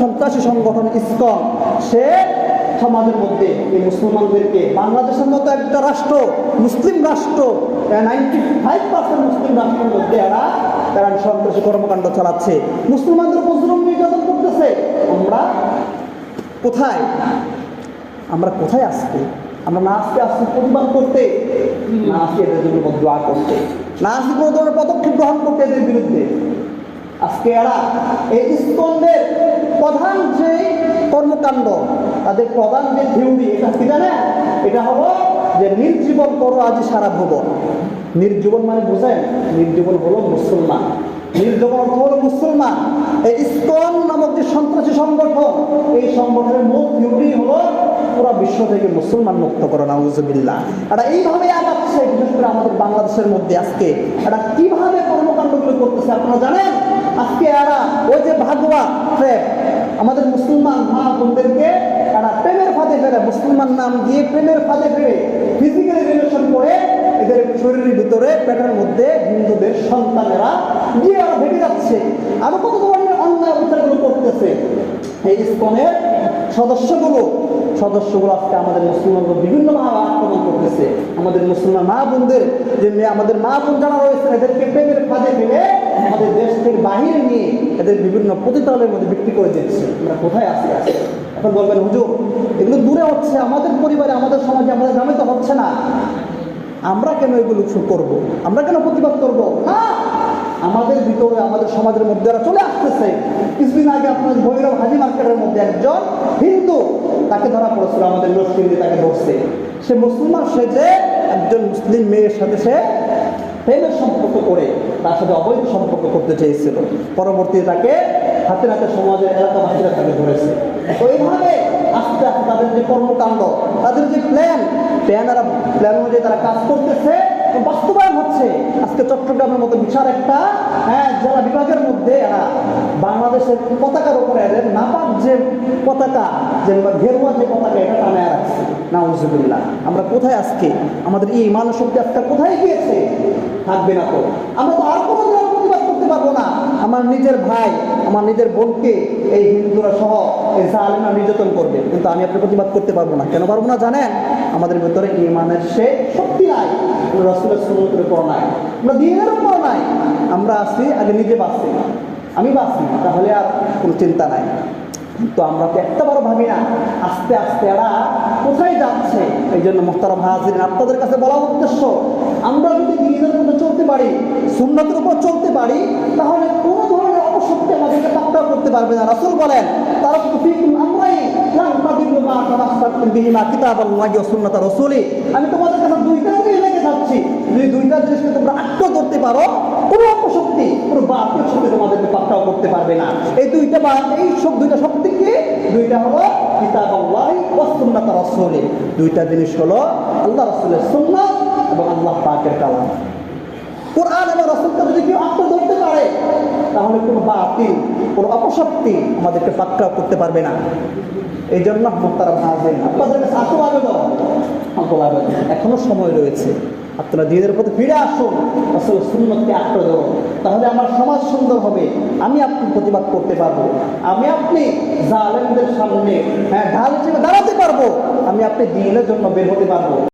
সন্ত্রাসী সংগঠন ইসকন, সে সমাজের মধ্যে এই মুসলমানদেরকে, বাংলাদেশের মতো একটা রাষ্ট্র, মুসলিম রাষ্ট্র নাইনটি ফাইভ পার্সেন্ট মুসলিম রাষ্ট্রের মধ্যে এরা তারা সন্ত্রাসী কর্মকাণ্ড চালাচ্ছে। মুসলমানদের উপর নির্যাতন করতেছে। আমরা কোথায়? আমরা কোথায় আসছি আমরা না আসতে আসছি প্রতিবাদ করতে, না আসছি এদের জন্য দোয়া করতে। না আসছি কোনো ধরনের পদক্ষেপ গ্রহণ করতে এদের বিরুদ্ধে। এরা এই ইস্কনদের প্রধান যে কর্মকাণ্ড, তাদের প্রধান যে থিওরি, এটা কি জানেন এটা হলো যে নির্জীবন করো আজি সারা ভুবন। নির্জীবন মানে বুঝেন, নির্জীবন হলো মুসলমান। নির্জীবন অর্থ হলো মুসলমান। এই ইস্কন নামক যে সন্ত্রাসী সংগঠন, এই সংগঠনের মূল থিওরি হলো পুরো বিশ্ব থেকে মুসলমান মুক্ত করো, নাউজুবিল্লাহ। এটা এইভাবে আগাচ্ছে, বিশেষ করে আমাদের বাংলাদেশের মধ্যে আজকে। এটা কীভাবে কর্মকাণ্ডগুলো করতেছে, আপনারা জানেন? আজকে এরা, ওই যে ভাগবা, প্রেম। আমাদের মুসলমান মা বোনদেরকে এরা প্রেমের ফাঁদে ফেলে, মুসলমান নাম দিয়ে প্রেমের ফাঁদে ফেলে। ফিজিক্যালি রিলেশন করে এদের শরীরের ভিতরে, পেটের মধ্যে হিন্দুদের সন্তানেরা গিয়ে আরও ভেঙে যাচ্ছে। আরও কত ধরনের অন্যায় অত্যাচারগুলো করতেছে। এই ইস্কনের সদস্যগুলো সদস্যগুলো আজকে আমাদের মুসলমানদের আক্রমণ করতেছে আমাদের মুসলমান মা বোনদের, যে মেয়ে আমাদের মা বোন যারা রয়েছে এদেরকে প্রেমের ফাঁদে ফেলে আমাদের দেশ থেকে বাহিরে নিয়ে এদের বিভিন্ন প্রতিতলের মধ্যে বিক্রি করে দিচ্ছে। আমরা কোথায় আসি আজকে এখন বলবেন, হুজুর, এগুলো দূরে হচ্ছে, আমাদের পরিবারে, আমাদের সমাজে, আমাদের গ্রামে তো হচ্ছে না। আমরা কেন এগুলো করব? আমরা কেন প্রতিবাদ করব? আমাদের ভিতরে, আমাদের সমাজের মধ্যে এরা চলে আসতেছে, কিছুদিন আগে আপনার ভৈরব হাজি মার্কেটের মধ্যে একজন হিন্দু, তাকে ধরা পড়েছিল আমাদের নরসিংদী, তাকে ধরছে। সে মুসলমান, সে যে একজন মুসলিম মেয়ের সাথে সে প্রেমের সম্পর্ক করে, তার সাথে অবৈধ সম্পর্ক করতে চেয়েছিল। পরবর্তীতে তাকে হাতে হাতে সমাজের এলাকাবাসীরা তাকে ধরেছে। তো এইভাবে আস্তে আস্তে তাদের যে কর্মকাণ্ড, তাদের যে প্ল্যান প্ল্যানেরা প্ল্যান অনুযায়ী তারা কাজ করতেছে। বাস্তবায়ন হচ্ছে। আজকে চট্টগ্রামের মতো বিশাল একটা হ্যাঁ জেলা বিভাগের মধ্যে এরা বাংলাদেশের পতাকার উপরে নাপাক যে পতাকা, যে ঘেরুয়া যে পতাকা, এটা টানায় রাখছে। নাউজুবিল্লাহ। আমরা কোথায় আজকে? আমাদের এই মানসিক আজকে কোথায় গিয়েছে? থাকবে না তো। আমরা তো আর কোনো প্রতিবাদ করতে পারব না। আমার নিজের ভাই, আমার নিজের বোনকে এই হিন্দুরা সহ এই জালেমরা নির্যাতন করবে। কিন্তু আমি আপনার প্রতিবাদ করতে পারব না। কেন পারব না জানেন? আমাদের ভিতরে ইমানের সে শক্তি নাই। রসুলের সুন্নতের উপর নাই। আমরা দিনের উপর নাই। আমরা আছি, আগে নিজে বাঁচি আমি বাঁচি, তাহলে আর কোনো চিন্তা নাই। তো আমরা তো একটা বড় ভাবি না, আস্তে আস্তে এরা কোথায় যাচ্ছে? এই জন্য মোহতারাম হাজির আপনাদের কাছে বলা উদ্দেশ্য, আমরা যদি নিজেদের মধ্যে চলতে পারি, সুন্নতের উপর চলতে পারি, তাহলে কোনো ধরনের অপশক্তি আমাদেরকে পাকড়াও করতে পারবে না। রাসুল বলেন তারা তো আমরাই দুইটা জিনিস করতে পারবে না। এই দুইটা বা এই সব দুইটা দুইটা হলো দুইটা জিনিস হলো আল্লাহ রাসূলের সুন্নাত এবং আল্লাহ পাকের কালাম। কোরআন এবং রাসূলকে যদি কেউ তাহলে কোনো বাতিল কোনো অপশক্তি আমাদেরকে পাকড়াও করতে পারবে না। এই জন্য মোহতারাম হাজির, আপনাদের কাছে সময় রয়েছে। আপনারা দিনের প্রতি ফিরে আসুন আসলে সুন্নতকে আঁকড়ে ধরুন। তাহলে আমার সমাজ সুন্দর হবে, আমি আপনি প্রতিবাদ করতে পারব। আমি আপনি জালেমদের সামনে হ্যাঁ ঢাল হিসেবে দাঁড়াতে পারব। আমি আপনি দিনের জন্য বের হতে পারব।